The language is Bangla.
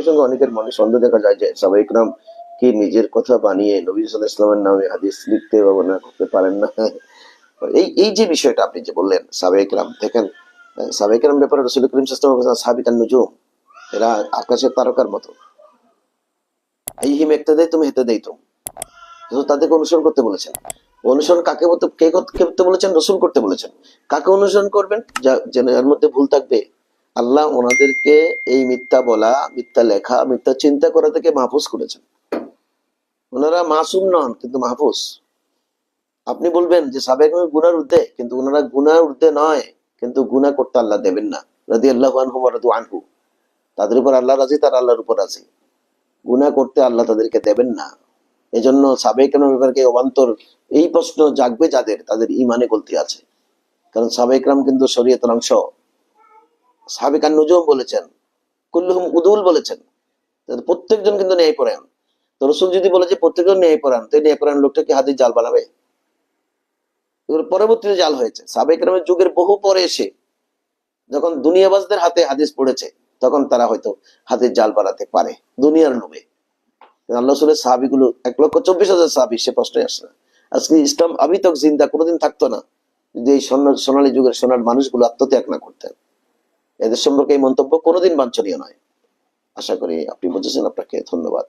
সঙ্গে সঙ্গে অনেকের মনে সন্দেহ দেখা যায় যে সাবাই ইকরাম কি নিজের কথা বানিয়ে নবী সাল্লাহ ইসলামের নামে হাদিস লিখতে বা বর্ণনা করতে পারেন না? এই এই যে বিষয়টা আপনি যে বললেন সাবাই ইকরাম, দেখেন সাবাই ইকরাম ব্যাপারে রসুল করিম সাল্লাম সাবিকান নুজুম এরা আকাশের তারকার মতো। এই হিম একটা দেয়, তুমি হেতে দেই তুমি তাদেরকে অনুসরণ করতে বলেছেন। অনুসরণ কাকে কে করতে বলেছেন? রসুল করতে বলেছেন। কাকে অনুসরণ করবেন? যা, যেন এর মধ্যে ভুল থাকবে আল্লাহ ওনাদেরকে এই মিথ্যা বলা, মিথ্যা লেখা, মিথ্যা চিন্তা করা থেকে মাহফুজ করেছেন। ওনারা মাসুম নন, কিন্তু মাহফুজ। আপনি বলবেন যে সাবেক গুনার ঊর্ধ্বে, কিন্তু ওনারা গুনার ঊর্ধ্বে নয়, কিন্তু গুনাহ করতে আল্লাহ দেবেন না। রাদি আল্লাহ আনহু রাদু আনহু। তাদের উপর আল্লাহ রাজি, তার আল্লাহর উপর রাজি। গুনাহ করতে আল্লাহ তাদেরকে দেবেন না। এজন্য সাবেক ব্যাপারকে অবান্তর এই প্রশ্ন জাগবে যাদের, তাদের ইমানে গলতি আছে। কারণ সাবেকরাম কিন্তু শরীয়তের অংশ। সাবেকান নুজুম বলেছেন, কুল্লুহুম উদুল বলেছেন প্রত্যেকজন কিন্তু ন্যায় পরায়ণ তো রসুল যদি বলে যে প্রত্যেকজন ন্যায় পরায়ণ তো ন্যায় পরায়ণ লোকটা কি হাদিস জাল বানাবে? পরবর্তীতে জাল হয়েছে। সাবেকরামের যুগের বহু পরে এসে যখন দুনিয়াবাজদের হাতে হাদিস পড়েছে, তখন তারা হয়তো হাদিস জাল বানাতে পারে, দুনিয়ার লোভে। আল্লাহ রসুলের সাহাবিগুলো, এক লক্ষ চব্বিশ হাজার সাহাবি, সে প্রশ্নই আসে না। আজকে ইসলাম আবিতক জিন্দা কোনোদিন থাকতো না, যদি এই সোনালী যুগের সোনার মানুষগুলো আত্মত্যাগ না করতেন। এদের সম্পর্কে এই মন্তব্য কোনোদিন বাঞ্ছনীয় নয়। আশা করি আপনি বুঝেছেন। আপনাকে ধন্যবাদ।